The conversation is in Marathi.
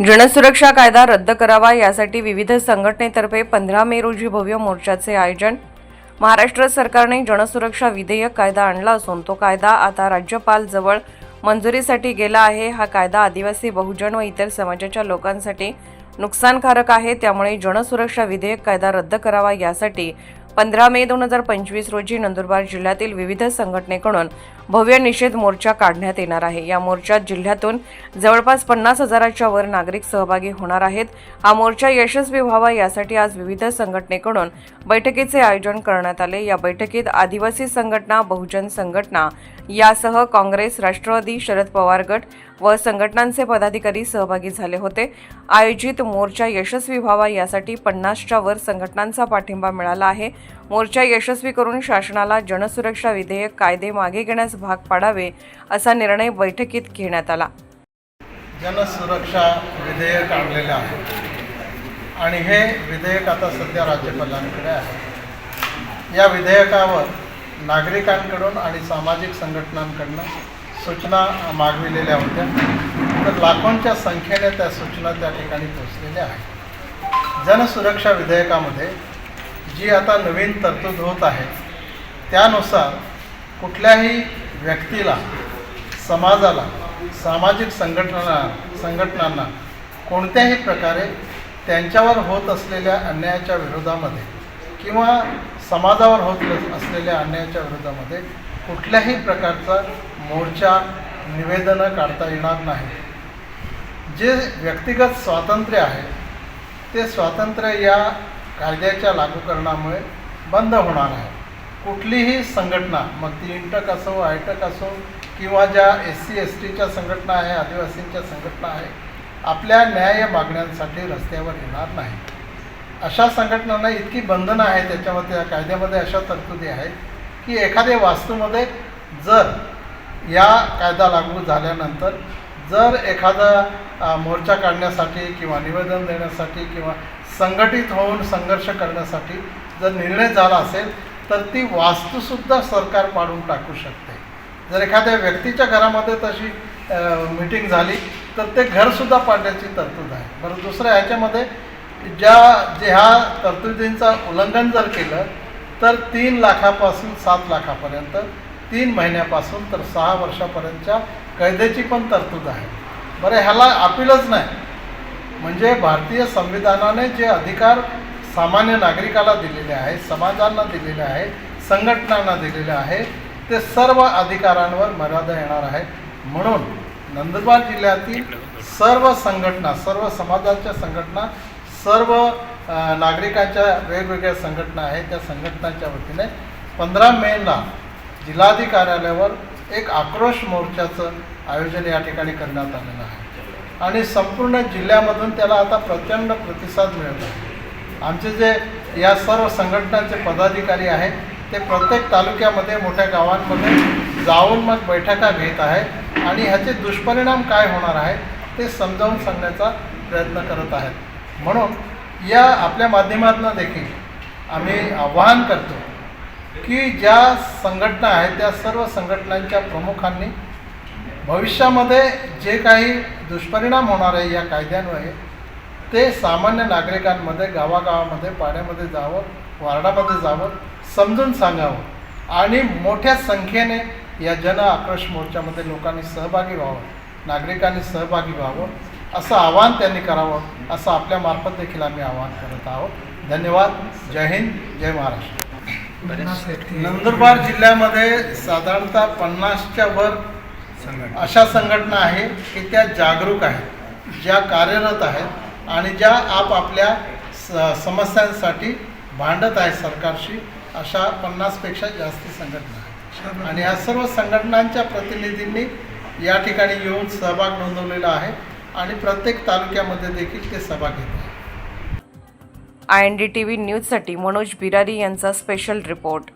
जनसुरक्षा कायदा रद्द करावा यासाठी विविध संघटनेतर्फे पंधरा मे रोजी भव्य मोर्चाचे आयोजन. महाराष्ट्र सरकारने जनसुरक्षा विधेयक कायदा आणला असून तो कायदा आता राज्यपाल जवळ मंजुरीसाठी गेला आहे. हा कायदा आदिवासी बहुजन व इतर समाजाच्या लोकांसाठी नुकसानकारक आहे. त्यामुळे जनसुरक्षा विधेयक कायदा रद्द करावा यासाठी पंधरा मे दोन हजार पंचवीस रोजी नंदुरबार जिल्ह्यातील विविध संघटनेकडून भव्य निषेध मोर्चा काढण्यात येणार आहे. या मोर्चात जिल्ह्यातून जवळपास पन्नास हजाराच्या वर नागरिक सहभागी होणार आहेत. हा मोर्चा यशस्वी व्हावा यासाठी आज विविध संघटनेकडून बैठकीचे आयोजन करण्यात आले. या बैठकीत आदिवासी संघटना बहुजन संघटना यासह काँग्रेस राष्ट्रवादी शरद पवार गट व संघटनांचे पदाधिकारी सहभागी झाले होते. आयोजित मोर्चा यशस्वी व्हावा यासाठी पन्नासच्या वर संघटनांचा पाठिंबा मिळाला आहे. मोर्चा यशस्वी करून शासनाला जनसुरक्षा विधेयक कायदे मागे घेण्यास भाग पाडावे असा निर्णय बैठकीत घेण्यात आला. जनसुरक्षा विधेयक आणलेलं आहे. आणि हे विधेयक आता सध्या राज्यपालांकडे आहे. या विधेयकावर नागरिकांकडून आणि सामाजिक संघटनांकडनं सूचना मागविलेल्या होत्या. तर लाखोंच्या संख्येने त्या सूचना त्या ठिकाणी पोचलेल्या आहेत. जनसुरक्षा विधेयकामध्ये जी आता नवीन तरतूद होत आहे त्यानुसार कुठल्याही व्यक्तीला समाजाला सामाजिक संघटना संघटनांना कोणत्याही प्रकारे त्यांच्यावर होत असलेल्या अन्यायाच्या विरोधामध्ये किंवा समाजावर होत असलेल्या अन्यायाच्या विरोधामध्ये कुठल्याही प्रकारचा मोर्चा निवेदनं काढता येणार नाही. जे व्यक्तिगत स्वातंत्र्य आहे ते स्वातंत्र्य या कायद्याच्या लागूकरणामुळे बंद होणार आहे. कुठलीही संघटना मग ती इंटक असो आयटक असो किंवा ज्या एस सी एस टीच्या संघटना आहे आदिवासींच्या संघटना आहे आपल्या न्याय मागण्यांसाठी रस्त्यावर येणार नाही. अशा संघटनांना इतकी बंधनं आहेत त्याच्यामध्ये या कायद्यामध्ये अशा तरतुदी आहेत की एखाद्या वास्तूमध्ये जर या कायदा लागू झाल्यानंतर जर एखादा मोर्चा काढण्यासाठी किंवा निवेदन देण्यासाठी किंवा संघटित होऊन संघर्ष करण्यासाठी जर निर्णय झाला असेल तर ती वास्तूसुद्धा सरकार पाडून टाकू शकते. जर एखाद्या व्यक्तीच्या घरामध्ये तशी मीटिंग झाली तर ते घरसुद्धा पाडण्याची तरतूद आहे. बरं दुसरं ह्याच्यामध्ये ज्या जे ह्या तरतुदींचं उल्लंघन जर केलं तर तीन लाखापासून सात लाखापर्यंत तीन महिन्यापासून तर सहा वर्षापर्यंतच्या कैदेची पण तरतूद आहे. बरं ह्याला अपीलच नाही. म्हणजे भारतीय संविधानाने जे अधिकार सामान्य नागरिकाला दिलेले आहे समाजांना दिलेले आहे संघटनांना दिलेले आहे ते सर्व अधिकारांवर मर्यादा येणार आहे म्हणून नंदुरबार जिल्ह्यातील सर्व संघटना सर्व समाजाच्या संघटना सर्व नागरिकांच्या वेगवेगळ्या संघटना आहेत त्या संघटनांच्या वतीने पंधरा मेला जिल्हाधिकार्यालयावर एक आक्रोश मोर्चाचं आयोजन या ठिकाणी करण्यात आलेलं आहे. आणि संपूर्ण जिल्ह्यामधून त्याला आता प्रचंड प्रतिसाद मिळत आमचे जे या सर्व संघटनांचे पदाधिकारी आहेत ते प्रत्येक तालुक्यामध्ये मोठ्या गावांमध्ये जाऊन मग बैठका घेत आहेत आणि ह्याचे दुष्परिणाम काय होणार आहेत ते समजावून सांगण्याचा प्रयत्न करत आहेत. म्हणून या आपल्या माध्यमातून देखील आम्ही आवाहन करतो की ज्या संघटना आहेत त्या सर्व संघटनांच्या प्रमुखांनी भविष्यामध्ये जे काही दुष्परिणाम होणार आहे या कायद्यान्वये ते सामान्य नागरिकांमध्ये गावागावामध्ये पाड्यामध्ये जावं वार्डामध्ये जावं समजून सांगावं आणि मोठ्या संख्येने या जन आक्रोश मोर्चामध्ये लोकांनी सहभागी व्हावं नागरिकांनी सहभागी व्हावं असं आवाहन त्यांनी करावं असं आपल्या मार्फत देखील आम्ही आवाहन करत आहोत. धन्यवाद. जय हिंद. जय महाराष्ट्र. नंदुरबार जिल्ह्यामध्ये साधारणतः पन्नासच्या वर अशा संघटना आहे की त्या जागरूक आहेत ज्या कार्यरत आहेत आणि ज्या आपापल्या स समस्यांसाठी भांडत आहेत सरकारशी अशा पन्नासपेक्षा जास्ती संघटना आहेत. आणि या सर्व संघटनांच्या प्रतिनिधींनी या ठिकाणी येऊन सहभाग नोंदवलेला आहे आणि प्रत्येक तालुक्यामध्ये देखील ते सहभाग घेत आहेत. I N D T V न्यूजसाठी मनोज बिरारी यांचा स्पेशल रिपोर्ट.